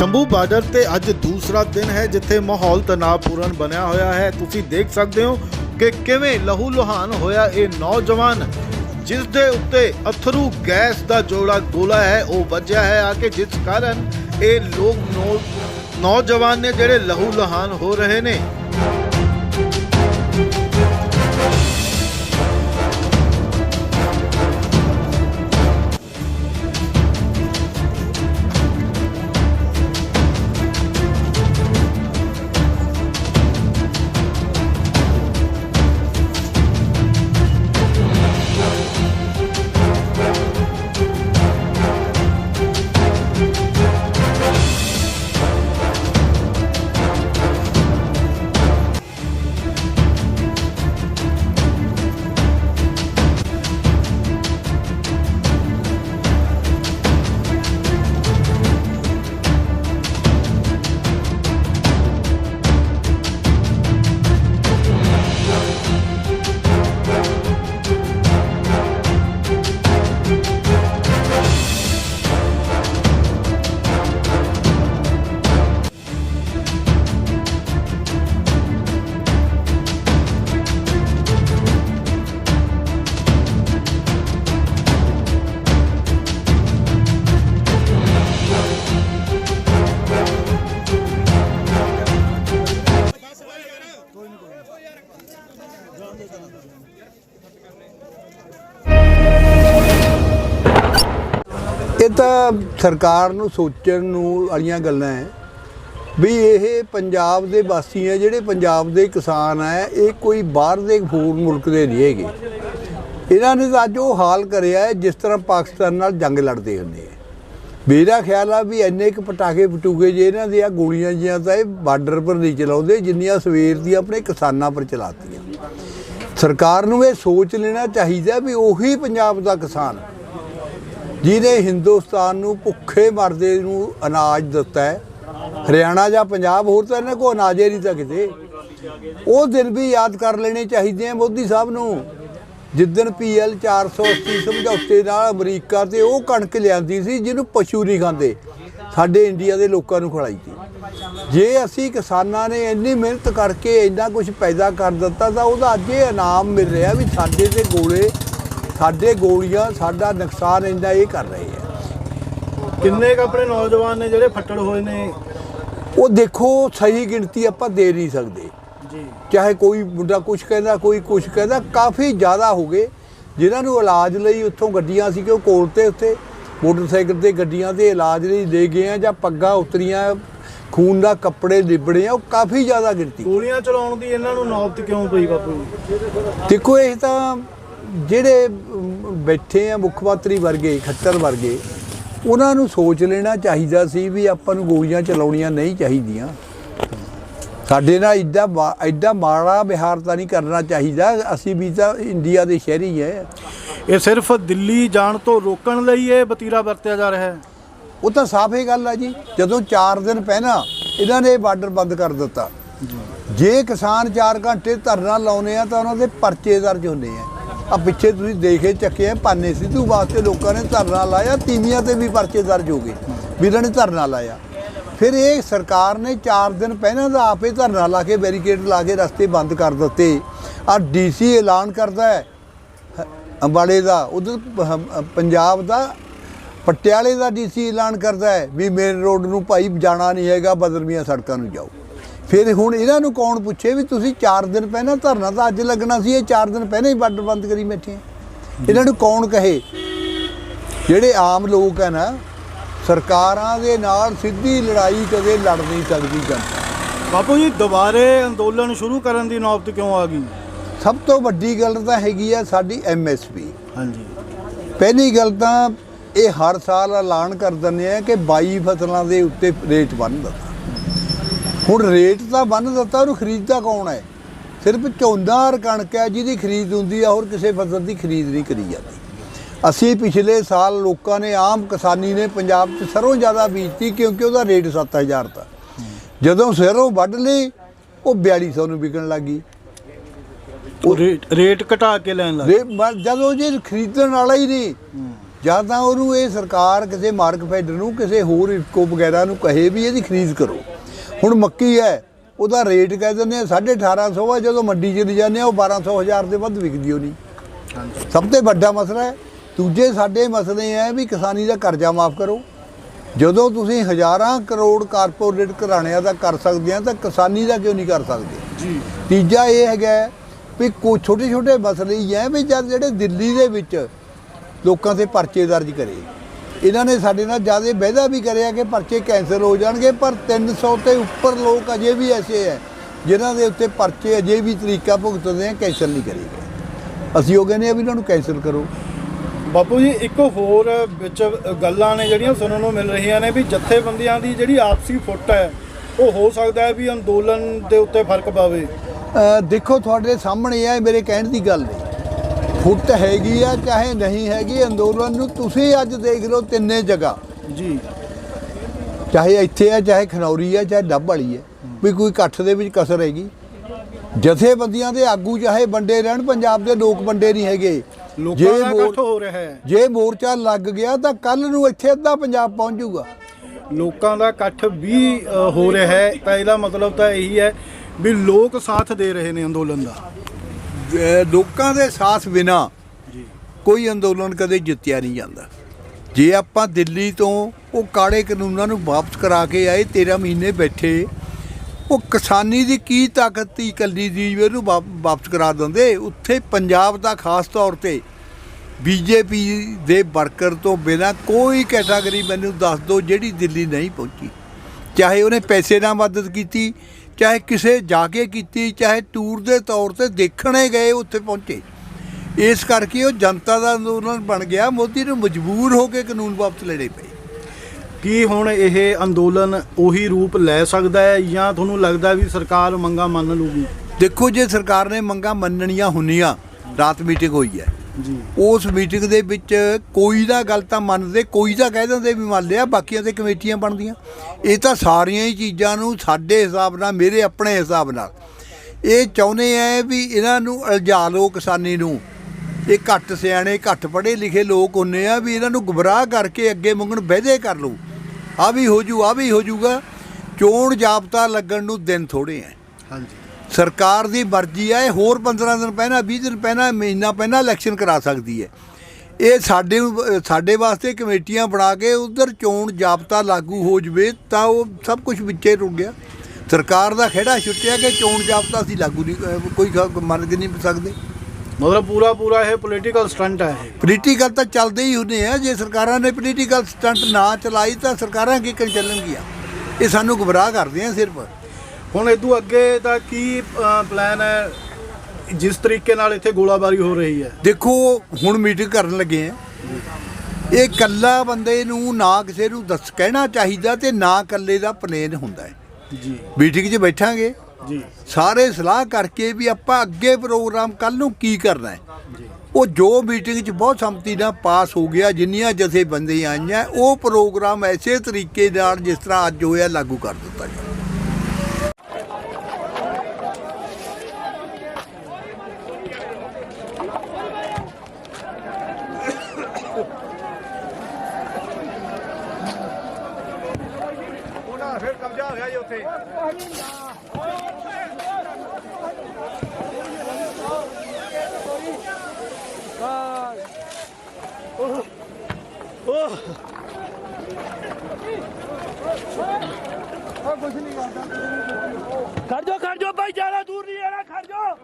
Shambhu border ਤੇ ਅੱਜ ਦੂਸਰਾ ਦਿਨ ਹੈ ਜਿੱਥੇ ਮਾਹੌਲ ਤਣਾਅਪੂਰਨ ਬਣਿਆ ਹੋਇਆ ਹੈ। ਤੁਸੀਂ ਦੇਖ ਸਕਦੇ ਹੋ ਕਿ ਕਿਵੇਂ ਲਹੂ ਲੁਹਾਨ ਹੋਇਆ ਇਹ ਨੌਜਵਾਨ। ਜਿਸ ਦੇ ਉੱਤੇ ਅਥਰੂ ਗੈਸ ਦਾ ਜੋੜਾ ਗੋਲਾ ਹੈ, ਉਹ ਵੱਜਿਆ ਹੈ ਆ ਕੇ, ਜਿਸ ਕਾਰਨ ਇਹ ਲੋਕ ਨੌ- ਨੌਜਵਾਨ ਨੇ ਜਿਹੜੇ ਲਹੂ ਲੁਹਾਨ ਹੋ ਰਹੇ ਨੇ। ਤਾਂ ਸਰਕਾਰ ਨੂੰ ਸੋਚਣ ਨੂੰ ਵਾਲੀਆਂ ਗੱਲਾਂ ਹੈ ਵੀ ਇਹ ਪੰਜਾਬ ਦੇ ਵਾਸੀ ਹੈ ਜਿਹੜੇ ਪੰਜਾਬ ਦੇ ਕਿਸਾਨ ਹੈ ਇਹ ਕੋਈ ਬਾਹਰ ਦੇ ਹੋਰ ਮੁਲਕ ਦੇ ਨਹੀਂ ਹੈਗੇ। ਇਹਨਾਂ ਨੇ ਤਾਂ ਅੱਜ ਉਹ ਹਾਲ ਕਰਿਆ ਹੈ ਜਿਸ ਤਰ੍ਹਾਂ ਪਾਕਿਸਤਾਨ ਨਾਲ ਜੰਗ ਲੜਦੇ ਹੁੰਦੇ ਆ ਮੇਰਾ ਖਿਆਲ ਆ ਵੀ ਇੰਨੇ ਕੁ ਪਟਾਕੇ ਪਟੂਕੇ ਜੇ ਇਹਨਾਂ ਦੀਆਂ ਗੋਲੀਆਂ ਜੀਆਂ ਤਾਂ ਇਹ ਬਾਰਡਰ ਪਰ ਨਹੀਂ ਚਲਾਉਂਦੇ, ਜਿੰਨੀਆਂ ਸਵੇਰ ਦੀ ਆਪਣੇ ਕਿਸਾਨਾਂ ਪਰ ਚਲਾਤੀਆਂ। ਸਰਕਾਰ ਨੂੰ ਇਹ ਸੋਚ ਲੈਣਾ ਚਾਹੀਦਾ ਵੀ ਉਹੀ ਪੰਜਾਬ ਦਾ ਕਿਸਾਨ ਜਿਹਨੇ ਹਿੰਦੁਸਤਾਨ ਨੂੰ ਭੁੱਖੇ ਮਰਦੇ ਨੂੰ ਅਨਾਜ ਦਿੱਤਾ ਹੈ, ਹਰਿਆਣਾ ਜਾਂ ਪੰਜਾਬ, ਹੋਰ ਤਾਂ ਇਹਨਾਂ ਕੋ ਅਨਾਜ ਹੀ ਨਹੀਂ ਤਾਂ ਕਿਤੇ। ਉਹ ਦਿਨ ਵੀ ਯਾਦ ਕਰ ਲੈਣੇ ਚਾਹੀਦੇ ਆ ਮੋਦੀ ਸਾਹਿਬ ਨੂੰ। ਜਿੱਦਣ ਪੀਐਲ 480 ਸਮਝੌਤੇ ਨਾਲ ਅਮਰੀਕਾ ਤੇ ਉਹ ਕਣਕ ਲਿਆਂਦੀ ਸੀ, ਜਿਹਨੂੰ ਪਸ਼ੂ ਨਹੀਂ ਖਾਂਦੇ। ਸਾਡੇ ਇੰਡੀਆ ਦੇ ਲੋਕਾਂ ਨੂੰ ਖੜਾਈ ਸੀ। ਜੇ ਅਸੀਂ ਕਿਸਾਨਾਂ ਨੇ ਇੰਨੀ ਮਿਹਨਤ ਕਰਕੇ ਇੰਨਾ ਕੁਝ ਪੈਦਾ ਕਰ ਦਿੱਤਾ, ਤਾਂ ਉਹਦਾ ਅੱਜ ਇਹ ਇਨਾਮ ਮਿਲ ਰਿਹਾ ਵੀ ਸਾਡੇ ਤੇ ਗੋਲੇ ਸਾਡੇ ਗੋਲੀਆਂ ਸਾਡਾ ਨੁਕਸਾਨ ਇੰਨਾ ਇਹ ਕਰ ਰਹੇ ਆ। ਕਿੰਨੇ ਕ ਆਪਣੇ ਨੌਜਵਾਨ ਨੇ ਜਿਹੜੇ ਫੱਟੜ ਹੋਏ ਨੇ? ਉਹ ਦੇਖੋ ਸਹੀ ਗਿਣਤੀ ਆਪਾਂ ਦੇ ਨਹੀਂ ਸਕਦੇ। ਜੀ। ਚਾਹੇ ਕੋਈ ਮੁੰਡਾ ਕੁਝ ਕਹਿੰਦਾ ਕੋਈ ਕੁਝ ਕਹਿੰਦਾ ਕਾਫੀ ਜ਼ਿਆਦਾ ਹੋ ਗਏ। ਜਿਨ੍ਹਾਂ ਨੂੰ ਇਲਾਜ ਲਈ ਉੱਥੋਂ ਗੱਡੀਆਂ ਸੀ ਕਿ ਉਹ ਕੋਲ ਤੇ ਉੱਥੇ ਮੋਟਰਸਾਈਕਲ ਤੇ ਗੱਡੀਆਂ ਤੇ ਇਲਾਜ ਲਈ ਲੈ ਗਏ ਆ ਜਾਂ ਪੱਗਾਂ ਉਤਰੀਆਂ ਖੂਨ ਦਾ ਕੱਪੜੇ ਲਿਬੜੇ ਆ ਉਹ ਕਾਫੀ ਜ਼ਿਆਦਾ ਗਿਣਤੀ। ਗੋਲੀਆਂ ਚਲਾਉਣ ਦੀ ਇਹਨਾਂ ਨੂੰ ਨੌਬਤ ਕਿਉਂ ਪਈ ਬਾਪੂ ਦੇਖੋ ਇਹ ਤਾਂ ਜਿਹੜੇ ਬੈਠੇ ਆ ਮੁੱਖ ਮੰਤਰੀ ਵਰਗੇ ਖੱਟਰ ਵਰਗੇ ਉਹਨਾਂ ਨੂੰ ਸੋਚ ਲੈਣਾ ਚਾਹੀਦਾ ਸੀ ਵੀ ਆਪਾਂ ਨੂੰ ਗੋਲੀਆਂ ਚਲਾਉਣੀਆਂ ਨਹੀਂ ਚਾਹੀਦੀਆਂ। ਸਾਡੇ ਨਾਲ ਮਾ- ਐਡਾ ਮਾੜਾ ਵਿਹਾਰ ਤਾਂ ਨਹੀਂ ਕਰਨਾ ਚਾਹੀਦਾ। ਅਸੀਂ ਵੀ ਤਾਂ ਇੰਡੀਆ ਦੇ ਸ਼ਹਿਰੀ ਹੈ ਇਹ ਸਿਰਫ ਦਿੱਲੀ ਜਾਣ ਤੋਂ ਰੋਕਣ ਲਈ ਇਹ ਵਤੀਰਾ ਵਰਤਿਆ ਜਾ ਰਿਹਾ ਹੈ। ਉਹ ਤਾਂ ਸਾਫ਼ ਹੀ ਗੱਲ ਆ ਜੀ। ਜਦੋਂ 4 ਦਿਨ ਪਹਿਲਾਂ ਇਹਨਾਂ ਨੇ ਬਾਰਡਰ ਬੰਦ ਕਰ ਦਿੱਤਾ। ਜੇ। ਕਿਸਾਨ 4 ਘੰਟੇ ਧਰਨਾ ਲਾਉਨੇ ਆ ਤਾਂ ਉਹਨਾਂ ਦੇ ਪਰਚੇ ਦਰਜ ਹੁੰਦੇ ਆ। ਆ ਪਿੱਛੇ ਤੁਸੀਂ ਦੇਖੇ ਚੱਕੇ ਆ ਪਾਨੇ ਸਿੱਧੂ ਵਾਸਤੇ ਲੋਕਾਂ ਨੇ ਧਰਨਾ ਲਾਇਆ, ਤੀਵੀਆਂ ਤੇ ਵੀ ਪਰਚੇ ਦਰਜ ਹੋ ਗਏ। ਵੀ ਇਹਨਾਂ ਨੇ ਧਰਨਾ ਲਾਇਆ। ਫਿਰ ਇਹ ਸਰਕਾਰ ਨੇ 4 ਦਿਨ ਪਹਿਲਾਂ ਦਾ ਆਪੇ ਧਰਨਾ ਲਾ ਕੇ ਬੈਰੀਕੇਡ ਲਾ ਕੇ ਰਸਤੇ ਬੰਦ ਕਰ ਦਿੱਤੇ। ਆ ਡੀਸੀ ਐਲਾਨ ਕਰਦਾ ਹੈ, ਅੰਬਾਲੇ ਦਾ, ਉਧਰ ਪੰਜਾਬ ਦਾ, ਪਟਿਆਲੇ ਦਾ ਡੀਸੀ ਐਲਾਨ ਕਰਦਾ ਹੈ ਵੀ ਮੇਨ ਰੋਡ ਨੂੰ ਭਾਈ ਜਾਣਾ ਨਹੀਂ ਹੈਗਾ ਬਦਲਮੀਆਂ ਸੜਕਾਂ ਨੂੰ ਜਾਓ। ਫਿਰ ਹੁਣ ਇਹਨਾਂ ਨੂੰ ਕੌਣ ਪੁੱਛੇ ਵੀ ਤੁਸੀਂ 4 ਦਿਨ ਪਹਿਲਾਂ ਧਰਨਾ ਤਾਂ ਅੱਜ ਲੱਗਣਾ ਸੀ ਇਹ 4 ਦਿਨ ਪਹਿਲਾਂ ਹੀ ਬਾਰਡਰ ਬੰਦ ਕਰੀ ਬੈਠੇ ਆ। ਇਹਨਾਂ ਨੂੰ ਕੌਣ ਕਹੇ? ਜਿਹੜੇ ਆਮ ਲੋਕ ਹੈ ਨਾ ਸਰਕਾਰਾਂ ਦੇ ਨਾਲ ਸਿੱਧੀ ਲੜਾਈ ਕਦੇ ਲੜ ਨਹੀਂ ਸਕਦੀ ਜਨਤਾ। ਬਾਪੂ ਜੀ ਦੁਬਾਰੇ ਅੰਦੋਲਨ ਸ਼ੁਰੂ ਕਰਨ ਦੀ ਨੌਬਤ ਕਿਉਂ ਆ ਗਈ? ਸਭ ਤੋਂ ਵੱਡੀ ਗੱਲ ਤਾਂ ਹੈਗੀ ਆ ਸਾਡੀ ਐਮਐਸਪੀ ਹਾਂਜੀ। ਪਹਿਲੀ ਗੱਲ ਤਾਂ ਇਹ ਹਰ ਸਾਲ ਐਲਾਨ ਕਰ ਦਿੰਦੇ ਆ ਕਿ 22 ਫਸਲਾਂ ਦੇ ਉੱਤੇ ਰੇਟ ਬੰਨ ਦਿੱਤਾ ਹੁਣ ਰੇਟ ਤਾਂ ਬੰਨ ਦਿੱਤਾ ਉਹਨੂੰ ਖਰੀਦਦਾ ਕੌਣ ਹੈ? ਸਿਰਫ ਔਰ ਕਣਕ ਹੈ ਜਿਹਦੀ ਖਰੀਦ ਹੁੰਦੀ ਆ ਹੋਰ ਕਿਸੇ ਫਸਲ ਦੀ ਖਰੀਦ ਨਹੀਂ ਕਰੀ ਜਾਂਦੀ। ਅਸੀਂ ਪਿਛਲੇ ਸਾਲ ਲੋਕਾਂ ਨੇ ਆਮ ਕਿਸਾਨੀ ਨੇ ਪੰਜਾਬ 'ਚ ਸਰੋਂ ਜ਼ਿਆਦਾ ਬੀਜਤੀ ਕਿਉਂਕਿ ਉਹਦਾ ਰੇਟ 7000 ਤਾ ਜਦੋਂ ਸਰੋਂ ਵੱਢ ਲਈ ਉਹ 4200 ਨੂੰ ਵਿਕਣ ਲੱਗੀ ਉਹ ਰੇਟ ਰੇਟ ਘਟਾ ਕੇ ਲੈਣ ਲੱਗ ਜਦੋਂ ਜੇ ਖਰੀਦਣ ਵਾਲਾ ਹੀ ਨਹੀਂ ਜਾਂ ਤਾਂ ਉਹਨੂੰ ਇਹ ਸਰਕਾਰ ਕਿਸੇ ਮਾਰਕ ਫੈਡਰ ਨੂੰ ਕਿਸੇ ਹੋਰ ਇਫਕੋ ਵਗੈਰਾ ਨੂੰ ਕਹੇ ਵੀ ਇਹਦੀ ਖਰੀਦ ਕਰੋ। ਹੁਣ ਮੱਕੀ ਹੈ ਉਹਦਾ ਰੇਟ ਕਹਿ ਦਿੰਦੇ ਆ 1850 ਆ ਜਦੋਂ ਮੰਡੀ 'ਚ ਲੈ ਜਾਂਦੇ ਆ ਉਹ 1200 ਹਜ਼ਾਰ ਦੇ ਵੱਧ ਵਿਕਦੀ ਨਹੀਂ ਸਭ ਤੋਂ ਵੱਡਾ ਮਸਲਾ ਹੈ ਦੂਜੇ ਸਾਡੇ ਮਸਲੇ ਹੈ ਵੀ ਕਿਸਾਨੀ ਦਾ ਕਰਜ਼ਾ ਮਾਫ ਕਰੋ। ਜਦੋਂ ਤੁਸੀਂ ਹਜ਼ਾਰਾਂ ਕਰੋੜ ਕਾਰਪੋਰੇਟ ਘਰਾਣਿਆਂ ਦਾ ਕਰ ਸਕਦੇ ਆ ਤਾਂ ਕਿਸਾਨੀ ਦਾ ਕਿਉਂ ਨਹੀਂ ਕਰ ਸਕਦੇ? ਜੀ। ਤੀਜਾ ਇਹ ਹੈਗਾ ਵੀ ਕੋ ਛੋਟੇ ਛੋਟੇ ਮਸਲੇ ਹੀ ਹੈ ਵੀ ਜਦ ਜਿਹੜੇ ਦਿੱਲੀ ਦੇ ਵਿੱਚ ਲੋਕਾਂ ਤੇ ਪਰਚੇ ਦਰਜ ਕਰੇ ਇਹਨਾਂ ਨੇ ਸਾਡੇ ਨਾਲ ਜ਼ਿਆਦਾ ਵਾਅਦਾ ਵੀ ਕਰਿਆ ਕਿ ਪਰਚੇ ਕੈਂਸਲ ਹੋ ਜਾਣਗੇ ਪਰ 300 ਤੇ ਉੱਪਰ ਲੋਕ ਅਜੇ ਵੀ ਐਸੇ ਹੈ ਜਿਨ੍ਹਾਂ ਦੇ ਉੱਤੇ ਪਰਚੇ ਅਜੇ ਵੀ ਤਰੀਕਾ ਭੁਗਤਦੇ ਆ ਕੈਂਸਲ ਨਹੀਂ ਕਰੇਗੇ ਅਸੀਂ ਉਹ ਕਹਿੰਦੇ ਆ ਵੀ ਇਹਨਾਂ ਨੂੰ ਕੈਂਸਲ ਕਰੋ। ਬਾਪੂ ਜੀ ਇੱਕ ਹੋਰ ਵਿੱਚ ਗੱਲਾਂ ਨੇ ਜਿਹੜੀਆਂ ਸੁਣਨ ਨੂੰ ਮਿਲ ਰਹੀਆਂ ਨੇ ਵੀ ਜਥੇਬੰਦੀਆਂ ਦੀ ਜਿਹੜੀ ਆਪਸੀ ਫੁੱਟ ਹੈ ਉਹ ਹੋ ਸਕਦਾ ਹੈ ਵੀ ਅੰਦੋਲਨ ਦੇ ਉੱਤੇ ਫ਼ਰਕ ਪਾਵੇ। ਦੇਖੋ ਤੁਹਾਡੇ ਸਾਹਮਣੇ ਆ ਮੇਰੇ ਕਹਿਣ ਦੀ ਗੱਲ ਨਹੀਂ। ਫੁੱਟ ਹੈਗੀ ਆ ਚਾਹੇ ਨਹੀਂ ਹੈਗੀ ਅੰਦੋਲਨ ਨੂੰ ਤੁਸੀਂ ਅੱਜ ਦੇਖ ਲਓ ਤਿੰਨੇ ਜਗ੍ਹਾ। ਜੀ। ਚਾਹੇ ਇੱਥੇ ਹੈ ਚਾਹੇ ਖਨੌਰੀ ਹੈ ਚਾਹੇ ਡੱਬ ਵਾਲੀ ਹੈ ਵੀ ਕੋਈ ਇਕੱਠ ਦੇ ਵਿੱਚ ਕਸਰ ਹੈਗੀ। ਜਥੇਬੰਦੀਆਂ ਦੇ ਆਗੂ ਚਾਹੇ ਵੰਡੇ ਰਹਿਣ ਪੰਜਾਬ ਦੇ ਲੋਕ ਵੰਡੇ ਨਹੀਂ ਹੈਗੇ। ਲੋਕਾਂ ਦਾ ਇਕੱਠ ਹੋ ਰਿਹਾ ਹੈ। ਜੇ ਮੋਰਚਾ ਲੱਗ ਗਿਆ ਤਾਂ ਕੱਲ ਨੂੰ ਇੱਥੇ ਅੱਧਾ ਪੰਜਾਬ ਪਹੁੰਚ ਜਾਊਗਾ। ਲੋਕਾਂ ਦਾ ਇਕੱਠ ਵੀ ਹੋ ਰਿਹਾ ਹੈ। ਤਾਂ ਇਹਦਾ ਮਤਲਬ ਤਾਂ ਇਹੀ ਹੈ ਵੀ ਲੋਕ ਸਾਥ ਦੇ ਰਹੇ ਨੇ ਅੰਦੋਲਨ ਦਾ। ਲੋਕਾਂ ਦੇ ਸਾਥ ਬਿਨਾ ਕੋਈ ਅੰਦੋਲਨ ਕਦੇ ਜਿੱਤਿਆ ਨਹੀਂ ਜਾਂਦਾ। ਜੇ ਆਪਾਂ ਦਿੱਲੀ ਤੋਂ ਉਹ ਕਾਲੇ ਕਾਨੂੰਨਾਂ ਨੂੰ ਵਾਪਸ ਕਰਾ ਕੇ ਆਏ 13 ਮਹੀਨੇ ਬੈਠੇ ਉਹ ਕਿਸਾਨੀ ਦੀ ਕੀ ਤਾਕਤ ਤੀ ਇਕੱਲੀ ਦੀ ਵਾਪ- ਵਾਪਸ ਕਰਾ ਦਿੰਦੇ? ਉੱਥੇ ਪੰਜਾਬ ਦਾ ਖਾਸ ਤੌਰ ਤੇ ਬੀਜੇਪੀ ਦੇ ਵਰਕਰ ਤੋਂ ਬਿਨਾ ਕੋਈ ਕੈਟਾਗਰੀ ਮੈਨੂੰ ਦੱਸ ਦਿਓ ਜਿਹੜੀ ਦਿੱਲੀ ਨਹੀਂ ਪਹੁੰਚੀ। ਚਾਹੇ ਉਹਨੇ ਪੈਸੇ ਨਾਲ ਮਦਦ ਕੀਤੀ ਚਾਹੇ ਕਿਸੇ ਜਾ ਕੇ ਕੀਤੀ ਚਾਹੇ ਟੂਰ ਦੇ ਤੌਰ ਤੇ ਦੇਖਣੇ ਗਏ ਉੱਥੇ ਪਹੁੰਚੇ। ਇਸ ਕਰਕੇ ਉਹ ਜਨਤਾ ਦਾ ਅੰਦੋਲਨ ਬਣ ਗਿਆ। ਮੋਦੀ ਨੂੰ ਮਜਬੂਰ ਹੋ ਕੇ ਕਾਨੂੰਨ ਵਾਪਸ ਲੈਣੇ ਪਏ। ਕੀ ਹੁਣ ਇਹ ਅੰਦੋਲਨ ਉਹੀ ਰੂਪ ਲੈ ਸਕਦਾ ਹੈ ਜਾਂ ਤੁਹਾਨੂੰ ਲੱਗਦਾ ਵੀ ਸਰਕਾਰ ਮੰਗਾ ਮੰਨ ਲੂਗੀ? ਦੇਖੋ ਜੇ ਸਰਕਾਰ ਨੇ ਮੰਗਾਂ ਮੰਨਣੀਆਂ ਹੁੰਦੀਆਂ ਰਾਤ ਮੀਟਿੰਗ ਹੋਈ ਹੈ। ਜੀ। ਉਸ ਮੀਟਿੰਗ ਦੇ ਵਿੱਚ ਕੋਈ ਦਾ ਗੱਲ ਤਾਂ ਮੰਨਦੇ ਕੋਈ ਤਾਂ ਕਹਿ ਦਿੰਦੇ ਵੀ ਮੰਨ ਲਿਆ ਬਾਕੀਆਂ ਤੇ ਕਮੇਟੀਆਂ ਬਣਦੀਆਂ। ਇਹ ਤਾਂ ਸਾਰੀਆਂ ਹੀ ਚੀਜ਼ਾਂ ਨੂੰ ਸਾਡੇ ਹਿਸਾਬ ਨਾਲ ਮੇਰੇ ਆਪਣੇ ਹਿਸਾਬ ਨਾਲ। ਇਹ ਚਾਹੁੰਦੇ ਆ ਵੀ ਇਹਨਾਂ ਨੂੰ ਅਲਝਾ ਲਓ ਕਿਸਾਨੀ ਨੂੰ। ਇਹ ਘੱਟ ਸਿਆਣੇ ਘੱਟ ਪੜ੍ਹੇ ਲਿਖੇ ਲੋਕ ਹੁੰਨੇ ਆ ਵੀ ਇਹਨਾਂ ਨੂੰ ਗੁੰਮਰਾਹ ਕਰਕੇ ਅੱਗੇ ਮੰਗਣ ਵਾਅਦੇ ਕਰ ਲਓ। ਆ ਵੀ ਹੋ ਜੂ ਆ ਵੀ ਹੋ ਜੂਗਾ। ਚੋਣ ਜਾਬਤਾ ਲੱਗਣ ਨੂੰ ਦਿਨ ਥੋੜੇ ਆ ਹਾਂਜੀ। ਸਰਕਾਰ ਦੀ ਮਰਜ਼ੀ ਹੈ ਇਹ ਹੋਰ 15 ਦਿਨ ਪਹਿਲਾਂ 20 ਦਿਨ ਪਹਿਲਾਂ ਮਹੀਨਾ ਪਹਿਲਾਂ ਇਲੈਕਸ਼ਨ ਕਰਾ ਸਕਦੀ ਹੈ। ਇਹ ਸਾਡੇ ਸਾਡੇ ਵਾਸਤੇ ਕਮੇਟੀਆਂ ਬਣਾ ਕੇ ਉਧਰ ਚੋਣ ਜਾਬਤਾ ਲਾਗੂ ਹੋ ਜਵੇ ਤਾਂ ਉਹ ਸਭ ਕੁਝ ਵਿੱਚੇ ਰੁਕ ਗਿਆ। ਸਰਕਾਰ ਦਾ ਖੇੜਾ ਛੁੱਟਿਆ ਕਿ ਚੋਣ ਜਾਬਤਾ ਅਸੀਂ ਲਾਗੂ ਨਹੀਂ ਕੋਈ ਮੰਨ ਕੇ ਨਹੀਂ ਸਕਦੇ। ਮਤਲਬ ਪੂਰਾ ਪੂਰਾ ਇਹ ਪੋਲੀਟੀਕਲ ਸਟੰਟ ਹੈ ਪੋਲੀਟੀਕਲ ਤਾਂ ਚੱਲਦੇ ਹੀ ਹੁੰਦੇ ਆ ਜੇ ਸਰਕਾਰਾਂ ਨੇ ਪੋਲੀਟੀਕਲ ਸਟੰਟ ਨਾ ਚਲਾਈ ਤਾਂ ਸਰਕਾਰਾਂ ਕੀ ਕਰ ਚੱਲਣਗੀਆਂ? ਇਹ ਸਾਨੂੰ ਗੁੰਮਰਾਹ ਕਰਦੇ ਆ ਸਿਰਫ। ਹੁਣ ਇਦੋਂ ਅੱਗੇ ਦਾ ਕੀ ਪਲਾਨ ਹੈ? ਜਿਸ ਤਰੀਕੇ ਨਾਲ ਇੱਥੇ ਗੋਲਾਬਾਰੀ ਹੋ ਰਹੀ ਹੈ? ਦੇਖੋ ਹੁਣ ਮੀਟਿੰਗ ਕਰਨ ਲੱਗੇ ਆ ਇਹ ਕੱਲਾ ਬੰਦੇ ਨੂੰ ਨਾ ਕਿਸੇ ਨੂੰ ਦੱਸ ਕਹਿਣਾ ਚਾਹੀਦਾ ਤੇ ਨਾ ਕੱਲੇ ਦਾ ਪਲੇਨ ਹੁੰਦਾ ਹੈ। ਜੀ। ਮੀਟਿੰਗ 'ਚ ਬੈਠਾਂਗੇ। ਜੀ। ਸਾਰੇ ਸਲਾਹ ਕਰਕੇ ਵੀ ਆਪਾਂ ਅੱਗੇ ਪ੍ਰੋਗਰਾਮ ਕੱਲ ਨੂੰ ਕੀ ਕਰਨਾ ਹੈ। ਉਹ ਜੋ ਮੀਟਿੰਗ 'ਚ ਬਹੁਤ ਸੰਮਤੀ ਨਾਲ ਪਾਸ ਹੋ ਗਿਆ ਜਿੰਨੀਆਂ ਜਥੇਬੰਦੀਆਂ ਆਈਆਂ ਉਹ ਪ੍ਰੋਗਰਾਮ ਐਸੇ ਤਰੀਕੇ ਨਾਲ ਜਿਸ ਤਰ੍ਹਾਂ ਅੱਜ ਹੋਇਆ ਲਾਗੂ ਕਰ ਦਿੱਤਾ ਜਾਵੇ ਖੜ ਜਾ ਖੜ ਜਾ ਭਾਈ ਜ਼ਿਆਦਾ ਦੂਰ ਨਹੀਂ ਜਾਣਾ ਖੜ ਜਾ